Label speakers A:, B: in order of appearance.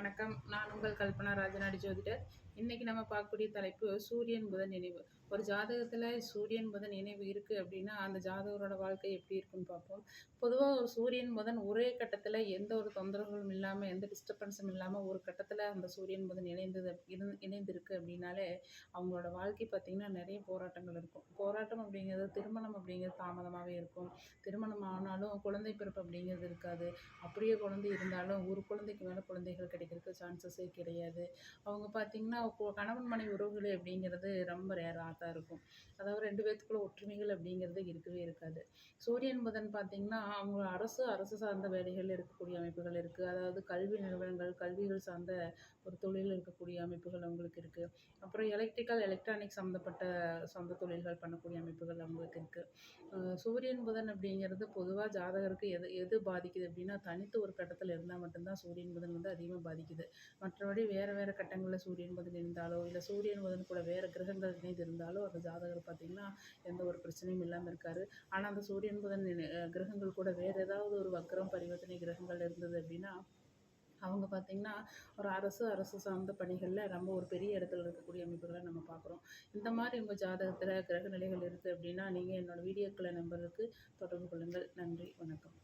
A: வணக்கம். நான் உங்கள் கல்பனா ராஜநாடி ஜோதிடர் இன்னைக்கு நம்ம பார்க்கக்கூடிய தலைப்பு சூரியன் புதன் நினைவு. ஒரு ஜாதகத்தில் சூரியன் புதன் நினைவு இருக்குது அப்படின்னா அந்த ஜாதகரோட வாழ்க்கை எப்படி இருக்குன்னு பார்ப்போம். பொதுவாக ஒரு சூரியன் புதன் ஒரே கட்டத்தில் எந்த ஒரு தொந்தரவுகளும் இல்லாமல் எந்த டிஸ்டர்பன்ஸும் இல்லாமல் ஒரு கட்டத்தில் அந்த சூரியன் புதன் இணைந்தது இணை இணைந்திருக்கு அப்படின்னாலே அவங்களோட வாழ்க்கை பார்த்திங்கன்னா நிறைய போராட்டங்கள் இருக்கும். போராட்டம் அப்படிங்கிறது திருமணம் அப்படிங்கிறது தாமதமாகவே இருக்கும். திருமணம் ஆனாலும் குழந்தை பிறப்பு அப்படிங்கிறது இருக்காது. அப்படியே குழந்தை இருந்தாலும் ஒரு குழந்தைக்கு மேலே குழந்தைகள் கிடைக்கும் கிடைக்கிறதுக்கு சான்சஸே கிடையாது. அவங்க பார்த்திங்கன்னா கணவன் மனைவி உறவுகள் அப்படிங்கிறது ரொம்ப ரேராக தான் இருக்கும். அதாவது ரெண்டு பேர்த்துக்குள்ள ஒற்றுமைகள் அப்படிங்கிறது இருக்கவே இருக்காது. சூரியன் புதன் பார்த்திங்கன்னா அவங்க அரசு அரசு சார்ந்த வேலைகள் இருக்கக்கூடிய அமைப்புகள் இருக்குது அதாவது கல்வி நிறுவனங்கள் கல்விகள் சார்ந்த ஒரு தொழில் இருக்கக்கூடிய அமைப்புகள் அவங்களுக்கு இருக்குது அப்புறம் எலக்ட்ரிக்கல் எலக்ட்ரானிக் சம்மந்தப்பட்ட சொந்த தொழில்கள் பண்ணக்கூடிய அமைப்புகள் அவங்களுக்கு இருக்குது சூரியன் புதன் அப்படிங்கிறது பொதுவாக ஜாதகருக்கு எது எது பாதிக்குது அப்படின்னா தனித்து ஒரு கட்டத்தில் இருந்தால் மட்டும்தான் சூரியன் புதன் வந்து அதிகமாக பாதிக்குது. மற்றபடி வேறு வேறு கட்டங்களில் சூரியன் புதன் இருந்தாலோ இல்லை சூரியன் புதன் கூட வேறு கிரகங்கள் இணைந்து இருந்தாலோ அந்த ஜாதகர் பார்த்திங்கன்னா எந்த ஒரு பிரச்சனையும் இல்லாமல் இருக்கார். ஆனால் அந்த சூரியன் புதன் கிரகங்கள் கூட வேறு ஏதாவது ஒரு வக்கரம் பரிவர்த்தனை கிரகங்கள் இருந்தது அப்படின்னா அவங்க பார்த்திங்கன்னா ஒரு அரசு அரசு சார்ந்த பணிகளில் ரொம்ப ஒரு பெரிய இடத்துல இருக்கக்கூடிய அமைப்புகளை நம்ம பார்க்குறோம் இந்த மாதிரி உங்கள் ஜாதகத்தில் கிரக நிலைகள் இருக்குது அப்படின்னா நீங்கள் என்னோடய வீடியோக்களை நம்பருக்கு தொடர்பு கொள்ளுங்கள். நன்றி வணக்கம்.